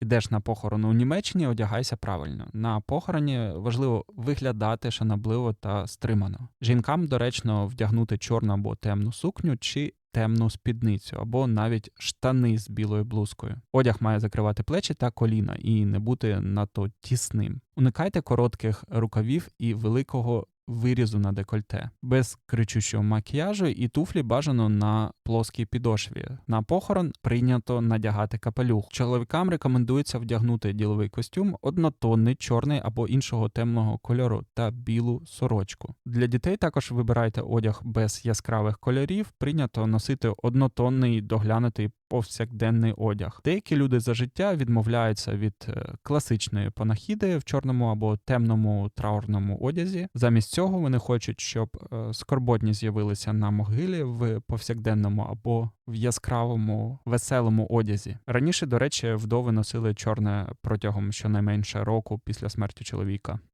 Ідеш на похорон у Німеччині, одягайся правильно. На похороні важливо виглядати шанобливо та стримано. Жінкам доречно вдягнути чорну або темну сукню чи темну спідницю, або навіть штани з білою блузкою. Одяг має закривати плечі та коліна і не бути надто тісним. Уникайте коротких рукавів і великого вирізу на декольте, без кричущого макіяжу і туфлі бажано на плоскій підошві. На похорон прийнято надягати капелюх. Чоловікам рекомендується вдягнути діловий костюм, однотонний, чорний або іншого темного кольору та білу сорочку. Для дітей також вибирайте одяг без яскравих кольорів. Прийнято носити однотонний доглянутий повсякденний одяг. Деякі люди за життя відмовляються від е, класичної панахіди в чорному або темному траурному одязі. Замість цього вони хочуть, щоб е, скорботні з'явилися на могилі в повсякденному або в яскравому веселому одязі. Раніше, до речі, вдови носили чорне протягом щонайменше року після смерті чоловіка.